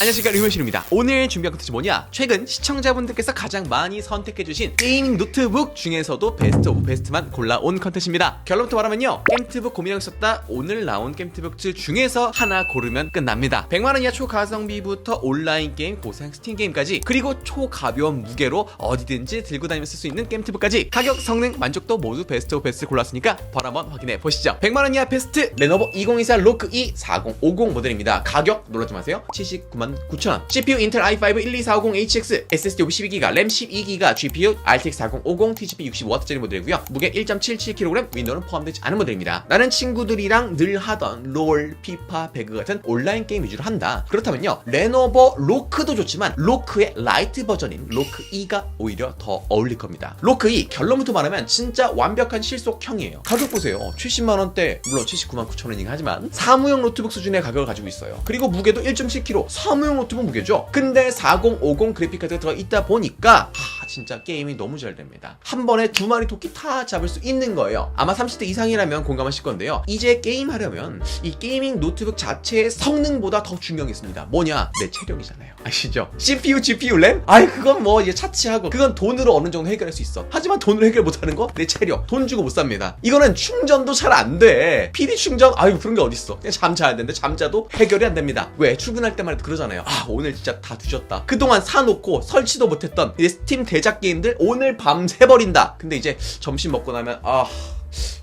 안녕하십니까 류현실입니다. 오늘 준비한 컨텐츠 뭐냐? 최근 시청자분들께서 가장 많이 선택해주신 게이밍 노트북 중에서도 베스트 오브 베스트만 골라온 컨텐츠입니다. 결론부터 말하면요. 게임트북 고민하고 있었다. 오늘 나온 게임트북 중에서 하나 고르면 끝납니다. 100만원 이하 초가성비부터 온라인 게임 고사양 스팀 게임까지 그리고 초가벼운 무게로 어디든지 들고 다니며 쓸수 있는 게임트북까지. 가격 성능 만족도 모두 베스트 오브 베스트 골랐으니까 바로 한번 확인해 보시죠. 100만원 이하 베스트 레노버 2024 로크 E 4050 모델입니다. 가격 놀라지 마세요. 79만 9천원. CPU 인텔 i5 12450HX SSD 52기가 램 12기가 GPU RTX 4050 TGP 65W짜리 모델이고요. 무게 1.77kg 윈도우는 포함되지 않은 모델입니다. 나는 친구들이랑 늘 하던 롤, 피파, 배그 같은 온라인 게임 위주로 한다. 그렇다면요 레노버 로크도 좋지만 로크의 라이트 버전인 로크 E가 오히려 더 어울릴 겁니다. 로크 E 결론부터 말하면 진짜 완벽한 실속형이에요. 가격 보세요. 70만원대 물론 79만 9천원이긴 하지만 사무용 노트북 수준의 가격을 가지고 있어요. 그리고 무게도 1.7kg 사무용 노트북 무게죠. 근데 4050 그래픽카드가 들어 있다 보니까 하, 진짜 게임이 너무 잘 됩니다. 한 번에 두 마리 토끼 다 잡을 수 있는 거예요. 아마 30대 이상이라면 공감하실 건데요. 이제 게임 하려면 이 게이밍 노트북 자체의 성능보다 더 있습니다. 뭐냐? 내 체력이잖아요. 아시죠? CPU GPU 램? 아이 그건 뭐 이제 차치하고 그건 돈으로 어느 정도 해결할 수 있어. 하지만 돈으로 해결 못하는 거? 내 체력. 돈 주고 못 삽니다. 이거는 충전도 잘 안 돼. PD 충전? 아유 그런 게 어딨어. 그냥 잠 자야 되는데 잠자도 해결이 안 됩니다. 왜? 출근할 때만 해도 그러잖아 요 아 오늘 진짜 다 뒤졌다 그동안 사놓고 설치도 못했던 이제 스팀 대작 게임들 오늘 밤 새버린다 근데 이제 점심 먹고 나면 아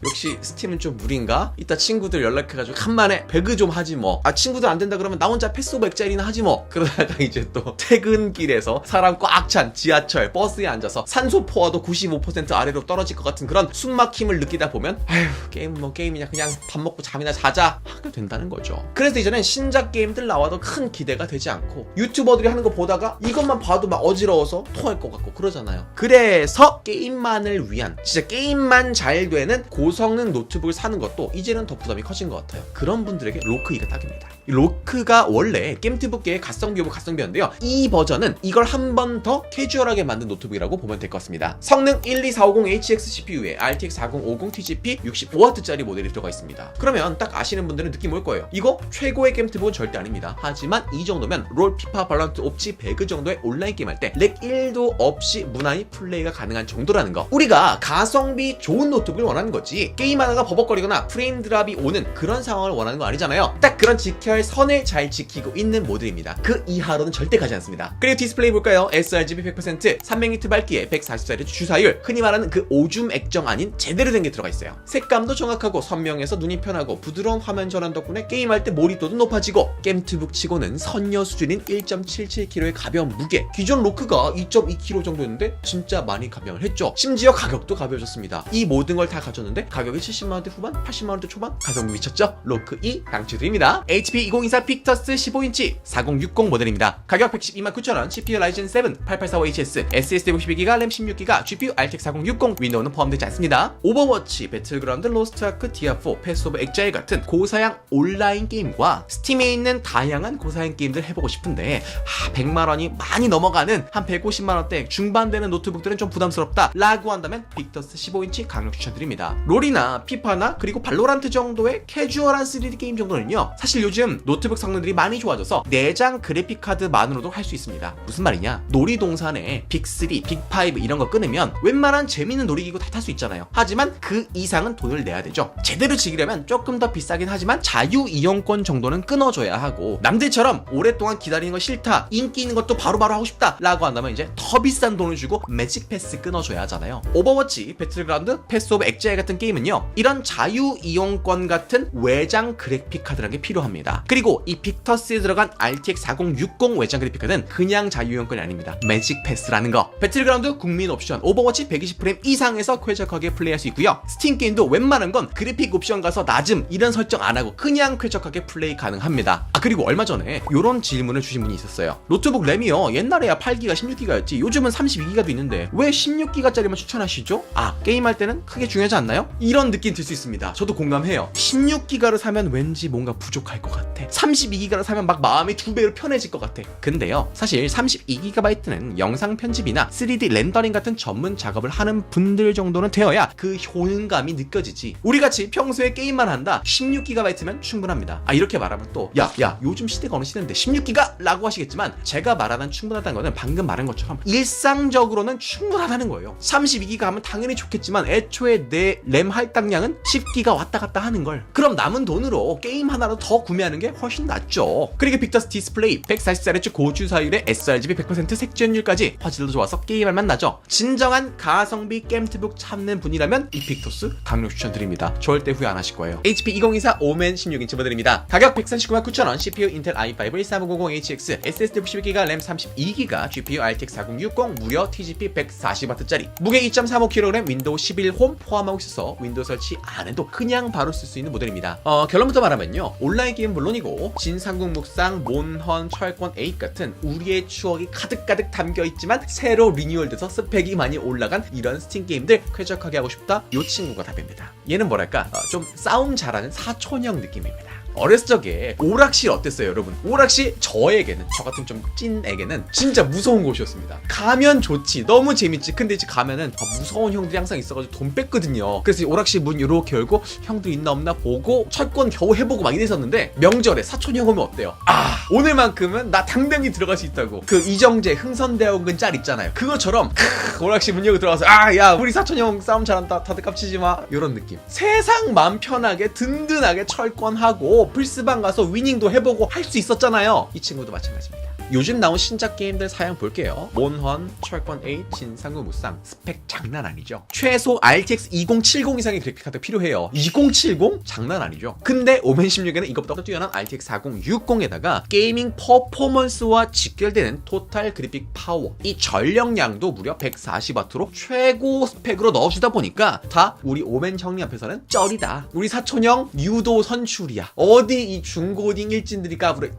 역시 스팀은 좀 무리인가? 이따 친구들 연락해가지고 간만에 배그 좀 하지 뭐. 아 친구들 안 된다 그러면 나 혼자 패스 오브 액자리나 하지 뭐. 그러다가 이제 또 퇴근길에서 사람 꽉 찬 지하철 버스에 앉아서 산소 포화도 95% 아래로 떨어질 것 같은 그런 숨막힘을 느끼다 보면 아휴 게임 뭐 게임이냐 그냥 밥 먹고 잠이나 자자 하게 된다는 거죠. 그래서 이제는 신작 게임들 나와도 큰 기대가 되지 않고 유튜버들이 하는 거 보다가 이것만 봐도 막 어지러워서 토할 것 같고 그러잖아요. 그래서 게임만을 위한 진짜 게임만 잘 되는 고성능 노트북을 사는 것도 이제는 더 부담이 커진 것 같아요. 그런 분들에게 로크 이가 딱입니다. 이 로크가 원래 게임트북계의 가성비 오브 가성비였는데요. 이 버전은 이걸 한 번 더 캐주얼하게 만든 노트북이라고 보면 될 것 같습니다. 성능 12450HX CPU에 RTX 4050 TGP 65W짜리 모델이 들어가 있습니다. 그러면 딱 아시는 분들은 느낌 올 거예요. 이거 최고의 게임트북은 절대 아닙니다. 하지만 이 정도면 롤, 피파, 발란트, 옵치, 배그 정도의 온라인 게임 할 때 렉 1도 없이 무난히 플레이가 가능한 정도라는 거. 우리가 가성비 좋은 노트북을 원하는 거지. 게임하다가 버벅거리거나 프레임 드랍이 오는 그런 상황을 원하는 거 아니잖아요. 딱 그런 지켜 야할 선을 잘 지키고 있는 모델입니다. 그 이하로는 절대 가지 않습니다. 그리고 디스플레이 볼까요? sRGB 100%, 300니트 밝기에 144Hz 주사율, 흔히 말하는 그 오줌 액정 아닌 제대로 된 게 들어가 있어요. 색감도 정확하고 선명해서 눈이 편하고 부드러운 화면 전환 덕분에 게임할 때 몰입도도 높아지고 게임트북 치고는 선녀 수준인 1.77kg의 가벼운 무게. 기존 로크가 2.2kg 정도였는데 진짜 많이 가벼움을 했죠. 심지어 가격도 가벼워졌습니다. 이 모든 걸 다 가졌는데 가격이 70만원대 후반, 80만원대 초반 가성비 미쳤죠? 로크 2 강추드립니다. HP 2024 픽터스 15인치 4060 모델입니다. 가격 112만 9천원, CPU 라이젠 7 8845HS, SSD 62기가, 램 16기가, GPU RTX 4060, 윈도우는 포함되지 않습니다. 오버워치, 배틀그라운드, 로스트아크, 디아4, 패스 오브 엑자일 같은 고사양 온라인 게임과 스팀에 있는 다양한 고사양 게임들 해보고 싶은데 아, 100만원이 많이 넘어가는 한 150만원대 중반 되는 노트북들은 좀 부담스럽다 라고 한다면 빅터스 15인치 강력 추천드립니다. 롤이나 피파나 그리고 발로란트 정도의 캐주얼한 3D 게임 정도는요 사실 요즘 노트북 성능들이 많이 좋아져서 내장 그래픽카드만으로도 할 수 있습니다. 무슨 말이냐? 놀이동산에 빅3, 빅5 이런 거 끊으면 웬만한 재밌는 놀이기구 다 탈 수 있잖아요. 하지만 그 이상은 돈을 내야 되죠. 제대로 즐기려면 조금 더 비싸긴 하지만 자유 이용권 정도는 끊어줘야 하고 남들처럼 오랫동안 기다리는 거 싫다, 인기 있는 것도 바로바로 하고 싶다 라고 한다면 이제 더 비싼 돈을 주고 매직 패스 끊어줘야 하잖아요. 오버워치, 배틀그라운드, 패스 오브 엑자일 같은 게임은요 이런 자유 이용권 같은 외장 그래픽 카드라는 게 필요합니다. 그리고 이 빅터스에 들어간 RTX 4060 외장 그래픽 카드는 그냥 자유 이용권이 아닙니다. 매직 패스라는 거. 배틀그라운드 국민 옵션, 오버워치 120프레임 이상에서 쾌적하게 플레이할 수 있고요. 스팀 게임도 웬만한 건 그래픽 옵션 가서 낮음 이런 설정 안 하고 그냥 쾌적하게 플레이 가능합니다. 아 그리고 얼마 전에 이런 질문을 주신 분이 있었어요. 노트북 램이요 옛날에야 8기가 16기가였지 요즘은 32기가도 있는데 왜 16기가짜리만 추천하시죠? 아 게임할 때는 크게 중요하지 않나요? 이런 느낌 들 수 있습니다. 저도 공감해요. 16기가를 사면 왠지 뭔가 부족할 것 같아. 같아. 32기가를 사면 막 마음이 두 배로 편해질 것 같아. 근데요 사실 32GB는 영상 편집이나 3D 렌더링 같은 전문 작업을 하는 분들 정도는 되어야 그 효능감이 느껴지지. 우리 같이 평소에 게임만 한다 16GB면 충분합니다. 아 이렇게 말하면 또 야 야 요즘 시대가 어느 시대인데 16기가? 라고 하시겠지만 제가 말하는 충분하다는 거는 방금 말한 것처럼 일상적으로는 충분하다는 거예요. 32기가 하면 당연히 좋겠지만 애초에 내 램 할당량은 10기가 왔다 갔다 하는 걸. 그럼 남은 돈으로 게임 하나로 더 구매하는 게 훨씬 낫죠. 그리고 빅터스 디스플레이 144Hz 고주사율의 sRGB 100% 색전율까지 화질도 좋아서 게임할 만 나죠. 진정한 가성비 게임트북 찾는 분이라면 이 빅토스 강력 추천드립니다. 절대 후회 안 하실 거예요. HP 2024 오멘 16인치 모델입니다. 가격 139만 9천원 CPU 인텔 i5 13500HX SSD 62기가 램 32기가 GPU RTX 4060 무려 TGP 140W짜리. 무게 2.35kg 윈도우 11 홈 포함하고 있어서 윈도우 설치 안 해도 그냥 바로 쓸 수 있는 모델입니다. 어, 결론부터 말하면요. 온라인 게임 물론 이고 진상국 묵상 몬헌 철권 8 같은 우리의 추억이 가득가득 담겨있지만 새로 리뉴얼돼서 스펙이 많이 올라간 이런 스팀 게임들 쾌적하게 하고 싶다. 요 친구가 답입니다. 얘는 뭐랄까? 어, 좀 싸움 잘하는 사촌형 느낌입니다 어렸을 적에 오락실 어땠어요 여러분? 오락실 저에게는 저 같은 좀 찐에게는 진짜 무서운 곳이었습니다. 가면 좋지 너무 재밌지. 근데 이제 가면은 아, 무서운 형들이 항상 있어가지고 돈 뺐거든요. 그래서 오락실 문 이렇게 열고 형들 있나 없나 보고 철권 겨우 해보고 막 이랬었는데 명절에 사촌 형 오면 어때요? 아 오늘만큼은 나 당당히 들어갈 수 있다고. 그 이정재 흥선대원근 짤 있잖아요. 그것처럼 크, 오락실 문 열고 들어가서 아 야 우리 사촌 형 싸움 잘한다. 다들 깝치지 마. 이런 느낌. 세상 맘 편하게 든든하게 철권하고 플스방 가서 위닝도 해보고 할 수 있었잖아요 이 친구도 마찬가지입니다 요즘 나온 신작 게임들 사양 볼게요. 몬헌, 철권 8, 진상구 무쌍 스펙 장난 아니죠. 최소 RTX 2070 이상의 그래픽카드 필요해요. 2070 장난 아니죠. 근데 오멘 16에는 이것보다 더 뛰어난 RTX 4060에다가 게이밍 퍼포먼스와 직결되는 토탈 그래픽 파워 이 전력량도 무려 140W로 최고 스펙으로 넣어주다 보니까 다 우리 오멘 형님 앞에서는 쩔이다. 우리 사촌형 유도 선출이야. 어디 이 중고딩 일진들이 까부래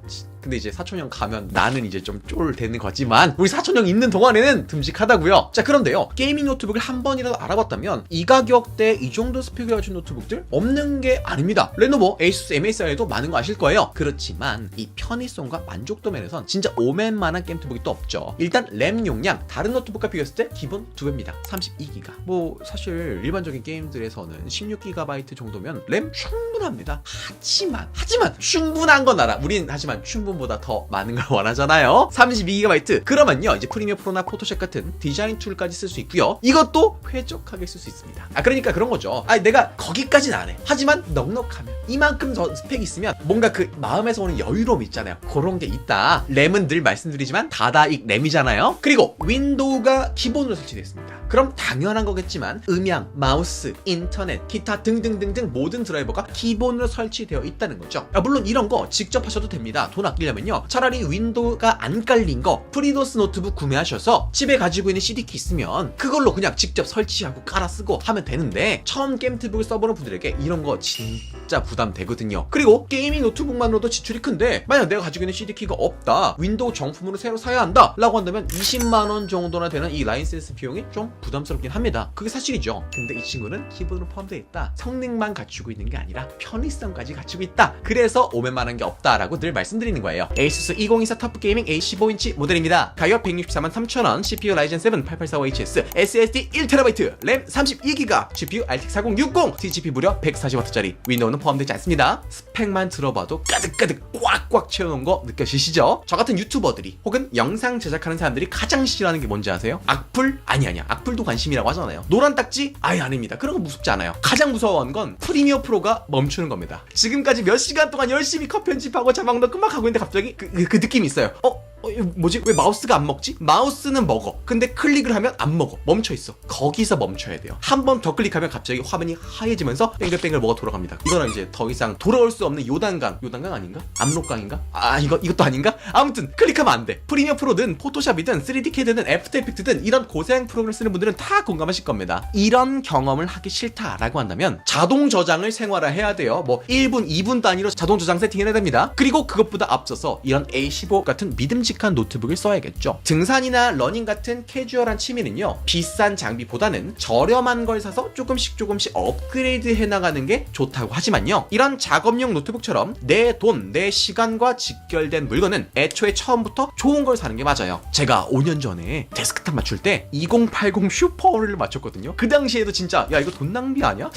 근데 이제 사촌형 가면 나는 이제 좀 쫄 되는 거지만 우리 사촌형 있는 동안에는 듬직하다고요. 자 그런데요 게이밍 노트북을 한 번이라도 알아봤다면 이 가격대 이 정도 스펙을 가진 노트북들 없는 게 아닙니다. 레노버, 에이수스, MSI에도 많은 거 아실 거예요. 그렇지만 이 편의성과 만족도 면에선 진짜 오맨만한 게임트북이 또 없죠. 일단 램 용량 다른 노트북과 비교했을 때 기본 두 배입니다. 32기가. 뭐 사실 일반적인 게임들에서는 16GB 정도면 램 충분합니다. 하지만 하지만 충분한 건 알아. 우린 하지만 충분 보다 더 많은 걸 원하잖아요. 32GB. 그러면요 이제 프리미어 프로나 포토샵 같은 디자인 툴까지 쓸 수 있고요. 이것도 쾌적하게 쓸 수 있습니다. 아 그러니까 그런 거죠. 아 내가 거기까지는 안 해. 하지만 넉넉하면 이만큼 더 스펙 있으면 뭔가 그 마음에서 오는 여유로움 있잖아요. 그런 게 있다. 램은 늘 말씀드리지만 다다익 램이잖아요. 그리고 윈도우가 기본으로 설치되어 있습니다. 그럼 당연한 거겠지만 음향, 마우스, 인터넷, 기타 등등등등 모든 드라이버가 기본으로 설치되어 있다는 거죠. 아, 물론 이런 거 직접 하셔도 됩니다. 돈 아끼 려면요. 차라리 윈도우가 안 깔린 거 프리도스 노트북 구매하셔서 집에 가지고 있는 CD키 있으면 그걸로 그냥 직접 설치하고 깔아 쓰고 하면 되는데 처음 게임 트북을 써보는 분들에게 이런 거 진짜 부담되거든요. 그리고 게이밍 노트북만으로도 지출이 큰데 만약 내가 가지고 있는 CD키가 없다. 윈도우 정품으로 새로 사야 한다. 라고 한다면 20만 원 정도나 되는 이 라이센스 비용이 좀 부담스럽긴 합니다. 그게 사실이죠. 근데 이 친구는 기본으로 포함되어 있다. 성능만 갖추고 있는 게 아니라 편의성까지 갖추고 있다. 그래서 오맨만한 게 없다라고 늘 말씀드리는 거예요. ASUS 2024 터프 게이밍 A15인치 모델입니다. 가격 164만 3천원, CPU 라이젠 7 8845HS, SSD 1TB, 램 32GB, GPU RTX 4060, TGP 무려 140W짜리, 윈도우는 포함되지 않습니다. 스펙만 들어봐도 가득가득 꽉꽉 채워놓은 거 느껴지시죠? 저 같은 유튜버들이 혹은 영상 제작하는 사람들이 가장 싫어하는 게 뭔지 아세요? 악플? 아니 아니야. 악플도 관심이라고 하잖아요. 노란 딱지? 아예 아닙니다. 그런 거 무섭지 않아요. 가장 무서워한 건 프리미어 프로가 멈추는 겁니다. 지금까지 몇 시간 동안 열심히 컷 편집하고 자막 넣고 막 하고 있는데 갑자기 그, 그, 그 느낌이 있어요. 어? 어, 뭐지? 왜 마우스가 안 먹지? 마우스는 먹어. 근데 클릭을 하면 안 먹어. 멈춰 있어. 거기서 멈춰야 돼요. 한 번 더 클릭하면 갑자기 화면이 하얘지면서 뱅글뱅글 뭐가 돌아갑니다. 이거는 이제 더 이상 돌아올 수 없는 요단강. 요단강 아닌가? 압록강인가? 아, 이거 이것도 아닌가? 아무튼 클릭하면 안 돼. 프리미어 프로든 포토샵이든 3D 캐드든 애프터 이펙트든 이런 고생 프로그램 쓰는 분들은 다 공감하실 겁니다. 이런 경험을 하기 싫다라고 한다면 자동 저장을 생활화해야 돼요. 뭐 1분, 2분 단위로 자동 저장 세팅해야 됩니다. 그리고 그것보다 앞서서 이런 A15 같은 믿음직한 큼직한 노트북을 써야겠죠. 등산이나 러닝 같은 캐주얼한 취미는요. 비싼 장비보다는 저렴한 걸 사서 조금씩 조금씩 업그레이드 해나가는 게 좋다고 하지만요. 이런 작업용 노트북처럼 내 돈, 내 시간과 직결된 물건은 애초에 처음부터 좋은 걸 사는 게 맞아요. 제가 5년 전에 데스크탑 맞출 때 2080 슈퍼를 맞췄거든요. 그 당시에도 진짜 야 이거 돈 낭비 아니야? 야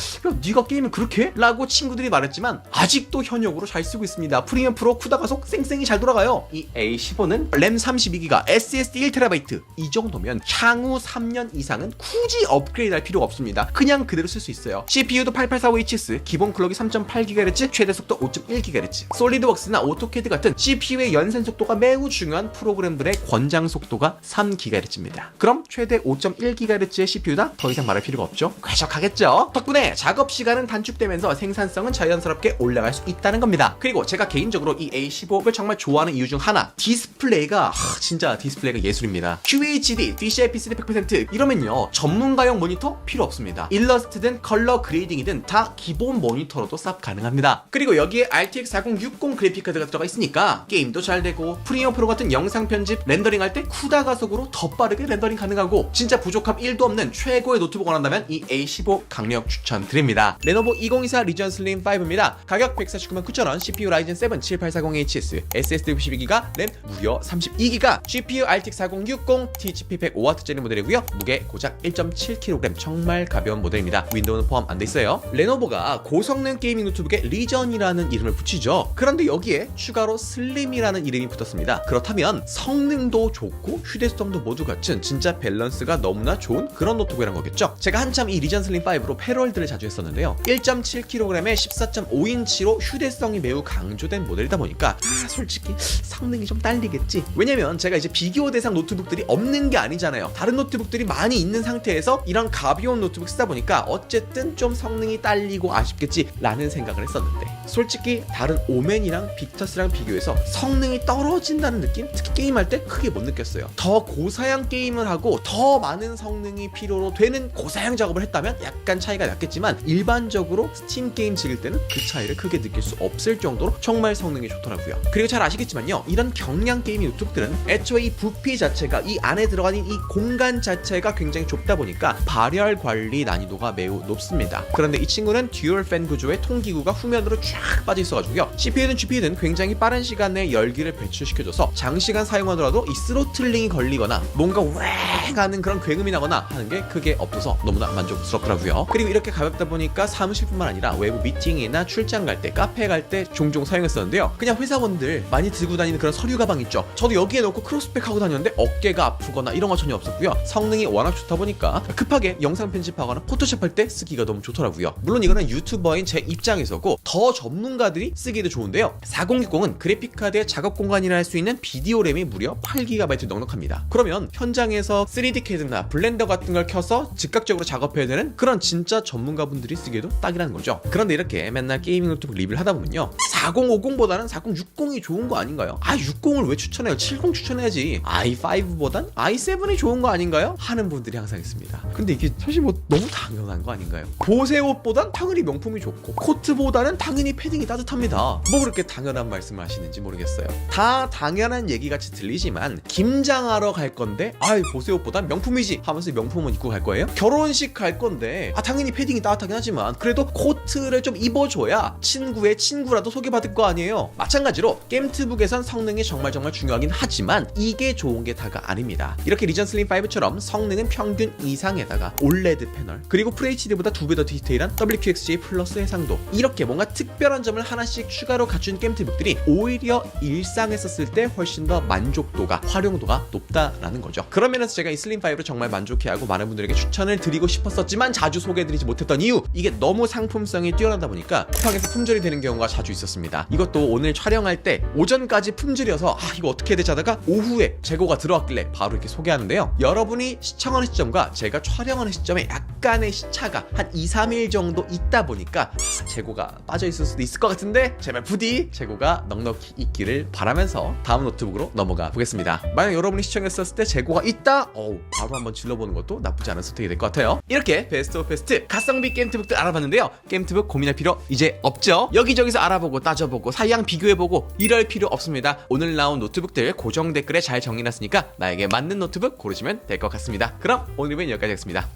네가 게임을 그렇게 해? 라고 친구들이 말했지만 아직도 현역으로 잘 쓰고 있습니다. 프리미엄 프로 쿠다 가 속 쌩쌩이 잘 돌아가요. 이 A15는 램 32기가, SSD 1TB 이 정도면 향후 3년 이상은 굳이 업그레이드 할 필요가 없습니다. 그냥 그대로 쓸 수 있어요. CPU도 8845HS, 기본 클럭이 3.8GHz, 최대 속도 5.1GHz. 솔리드웍스나 오토캐드 같은 CPU의 연산 속도가 매우 중요한 프로그램들의 권장 속도가 3GHz입니다. 그럼 최대 5.1GHz의 CPU다 더 이상 말할 필요가 없죠. 쾌적하겠죠. 덕분에 작업 시간은 단축되면서 생산성은 자연스럽게 올라갈 수 있다는 겁니다. 그리고 제가 개인적으로 이 A15를 정말 좋아하는 이유 중 하나 디스플레이 가 하, 진짜 디스플레이가 예술입니다. QHD, DCI-P3 100% 이러면요 전문가용 모니터 필요 없습니다. 일러스트든 컬러 그레이딩이든 다 기본 모니터로도 쌉 가능합니다. 그리고 여기에 RTX 4060 그래픽 카드가 들어가 있으니까 게임도 잘 되고 프리미어 프로 같은 영상 편집 렌더링 할 때 쿠다 가속으로 더 빠르게 렌더링 가능하고 진짜 부족함 1도 없는 최고의 노트북 원한다면 이 A15 강력 추천드립니다. 레노버 2024 리전 슬림 5입니다. 가격 149만 9천원, CPU 라이젠 7 7840HS, SSD 62기가, 램 무려 32기가, GPU RTX 4060, TGP 105W짜리 모델이고요. 무게 고작 1.7kg, 정말 가벼운 모델입니다. 윈도우는 포함 안 돼 있어요. 레노버가 고성능 게이밍 노트북에 리전이라는 이름을 붙이죠. 그런데 여기에 추가로 슬림이라는 이름이 붙었습니다. 그렇다면 성능도 좋고 휴대성도 모두 갖춘 진짜 밸런스가 너무나 좋은 그런 노트북이란 거겠죠. 제가 한참 이 리전 슬림 5로 패럴들을 자주 했었는데요. 1.7kg에 14.5인치로 휴대성이 매우 강조된 모델이다 보니까 아, 솔직히 성능이 좀 딸리겠 지. 왜냐면 제가 이제 비교 대상 노트북들이 없는 게 아니잖아요. 다른 노트북들이 많이 있는 상태에서 이런 가벼운 노트북 쓰다 보니까 어쨌든 좀 성능이 딸리고 아쉽겠지라는 생각을 했었는데 솔직히 다른 오맨이랑 빅터스랑 비교해서 성능이 떨어진다는 느낌? 특히 게임할 때 크게 못 느꼈어요. 더 고사양 게임을 하고 더 많은 성능이 필요로 되는 고사양 작업을 했다면 약간 차이가 났겠지만 일반적으로 스팀 게임 즐길 때는 그 차이를 크게 느낄 수 없을 정도로 정말 성능이 좋더라고요. 그리고 잘 아시겠지만요. 이런 경량 게이밍 노트북들은 애초에 이 부피 자체가 이 안에 들어가는 이 공간 자체가 굉장히 좁다 보니까 발열 관리 난이도가 매우 높습니다. 그런데 이 친구는 듀얼 팬 구조의 통기구가 후면으로 쫙 빠져 있어가지고요. CPU든 GPU든 굉장히 빠른 시간 내에 열기를 배출시켜줘서 장시간 사용하더라도 이 스로틀링이 걸리거나 뭔가 웽 하는 그런 굉음이 나거나 하는 게 크게 없어서 너무나 만족스럽더라고요. 그리고 이렇게 가볍다 보니까 사무실뿐만 아니라 외부 미팅이나 출장 갈 때, 카페 갈 때 종종 사용했었는데요. 그냥 회사원들 많이 들고 다니는 그런 서류 가방 있죠. 저도 여기에 넣고 크로스백 하고 다녔는데 어깨가 아프거나 이런 거 전혀 없었고요. 성능이 워낙 좋다 보니까 급하게 영상 편집하거나 포토샵 할 때 쓰기가 너무 좋더라고요. 물론 이거는 유튜버인 제 입장에서고 더 전문가들이 쓰기도 좋은데요. 4060은 그래픽 카드의 작업 공간이라 할 수 있는 비디오 램이 무려 8GB 넉넉합니다. 그러면 현장에서 3D 캐드나 블렌더 같은 걸 켜서 즉각적으로 작업해야 되는 그런 진짜 전문가분들이 쓰기에도 딱이라는 거죠. 그런데 이렇게 맨날 게이밍 노트북 리뷰를 하다 보면요. 4050보다는 4060이 좋은 거 아닌가요? 아 60을 왜 추천해요? 70 추천해야지. i5보단 i7이 좋은 거 아닌가요? 하는 분들이 항상 있습니다. 근데 이게 사실 뭐 너무 당연한 거 아닌가요? 보세 옷보단 당연히 명품이 좋고 코트보다는 당연히 패딩이 따뜻합니다. 뭐 그렇게 당연한 말씀을 하시는지 모르겠어요. 다 당연한 얘기 같이 들리지만 김장하러 갈 건데 아이 보세 옷보단 명품이지 하면서 명품은 입고 갈 거예요? 결혼식 갈 건데 아 당연히 패딩이 따뜻하긴 하지만 그래도 코트를 좀 입어줘야 친구의 친구라도 소개받을 거 아니에요. 마찬가지로 게임트북에선 성능이 정말 정말 중요하긴 하지만 이게 좋은 게 다가 아닙니다. 이렇게 리전 슬림 5처럼 성능은 평균 이상에다가 올레드 패널 그리고 FHD보다 두 배 더 디테일한 WQXGA 플러스 해상도 이렇게 뭔가 특 별한 점을 하나씩 추가로 갖춘 게임트북들이 오히려 일상에서 쓸 때 훨씬 더 만족도가 활용도가 높다라는 거죠. 그런 면에서 제가 이 슬림 5를 정말 만족해하고 많은 분들에게 추천을 드리고 싶었었지만 자주 소개해드리지 못했던 이유 이게 너무 상품성이 뛰어나다 보니까 쿠팡에서 품절이 되는 경우가 자주 있었습니다. 이것도 오늘 촬영할 때 오전까지 품절이어서 아 이거 어떻게 해야 되지 하다가 오후에 재고가 들어왔길래 바로 이렇게 소개하는데요. 여러분이 시청하는 시점과 제가 촬영하는 시점에 약간의 시차가 한 2, 3일 정도 있다 보니까 아, 재고가 빠져 있을 수도 있을 것 같은데 제발 부디 재고가 넉넉히 있기를 바라면서 다음 노트북으로 넘어가 보겠습니다. 만약 여러분이 시청했었을 때 재고가 있다, 어우 바로 한번 질러보는 것도 나쁘지 않은 선택이 될 것 같아요. 이렇게 베스트 오브 베스트 가성비 게임트북들 알아봤는데요. 게임트북 고민할 필요 이제 없죠. 여기저기서 알아보고 따져보고 사양 비교해보고 이럴 필요 없습니다. 오늘 나온 노트북들 고정 댓글에 잘 정리해놨으니까 나에게 맞는 노트북 고르시면 될 것 같습니다. 그럼 오늘 은 여기까지 하겠습니다.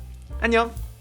안녕.